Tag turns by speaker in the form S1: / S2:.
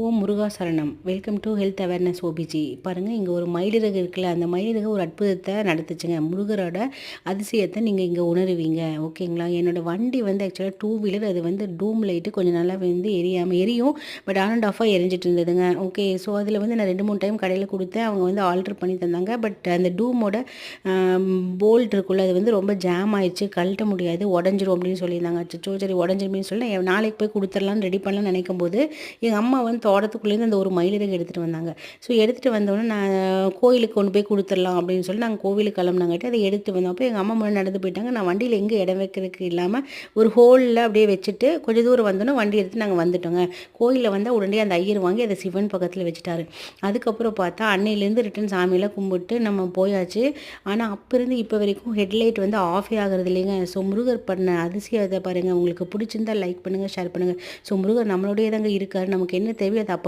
S1: ஓம் முருகா சரணம். Welcome to health awareness OBG பாருங்கள் இங்கே ஒரு மயிலிறகு இருக்குல்ல அந்த மயிலிறகு ஒரு அற்புதத்தை நடத்துச்சுங்க. முருகரோட அதிசயத்தை நீங்கள் இங்கே உணருவீங்க. ஓகேங்களா? என்னோடய வண்டி வந்து ஆக்சுவலாக டூ வீலர் அது வந்து டூம் லைட்டு கொஞ்சம் நல்லா வந்து எரியாமல் எரியும். பட் ஆன் அண்ட் ஆஃபாக எரிஞ்சிட்டு இருந்ததுங்க. ஓகே ஸோ அதில் வந்து நான் ரெண்டு மூணு டைம் கடையில் கொடுத்தேன். அவங்க வந்து ஆல்ட்ரு பண்ணி தந்தாங்க. பட் அந்த டூமோட போல்ட் இருக்குல்ல அது வந்து ரொம்ப ஜாம் ஆயிடுச்சு கழட்ட முடியாது. உடஞ்சிரும் அப்படின்னு சொல்லியிருந்தாங்க. சோ சரி உடஞ்சிருமேன்னு சொல்லி நாளைக்கு போய் கொடுத்துடலான்னு ரெடி பண்ணலாம்னு நினைக்கும் போது எங்கள் அம்மா வந்து தோட்டத்துக்குள்ளேருந்து அந்த ஒரு மயிலிறகு எடுத்துகிட்டு வந்தாங்க. ஸோ எடுத்துகிட்டு வந்தோடனே நான் கோயிலுக்கு கொண்டு போய் கொடுத்துடலாம் அப்படின்னு சொல்லி நாங்கள் கோவிலுக்கு கிளம்புனாங்காட்டி அதை எடுத்துகிட்டு வந்தோம் அப்போ எங்கள் அம்மா முன்னாடி நடந்து போயிட்டாங்க. நான் வண்டியில் எங்கே இடம் வைக்கிறதுக்கு இல்லாமல் ஒரு ஹோலில் அப்படியே வச்சுட்டு கொஞ்சம் தூரம் வந்தோன்னே வண்டி எடுத்து நாங்கள் வந்துட்டோங்க. கோயிலில் வந்தால் உடனே அந்த ஐயர் வாங்கி அதை சிவன் பக்கத்தில் வச்சுட்டாரு. அதுக்கப்புறம் பார்த்தா அன்னையிலேருந்து ரிட்டன் சாமியெல்லாம் கும்பிட்டு நம்ம போயாச்சு. ஆனால் அப்போ இருந்து இப்போ வரைக்கும் ஹெட்லைட் வந்து ஆஃபே ஆகிறது இல்லைங்க. ஸோ முருகர் பண்ண அதிசயத்தை பாருங்கள் உங்களுக்கு பிடிச்சிருந்தா லைக் பண்ணுங்கள் ஷேர் பண்ணுங்கள் ஸோ முருகர் நம்மளோடய தாங்க இருக்கார். நமக்கு என்ன தேவை அதை அப்போ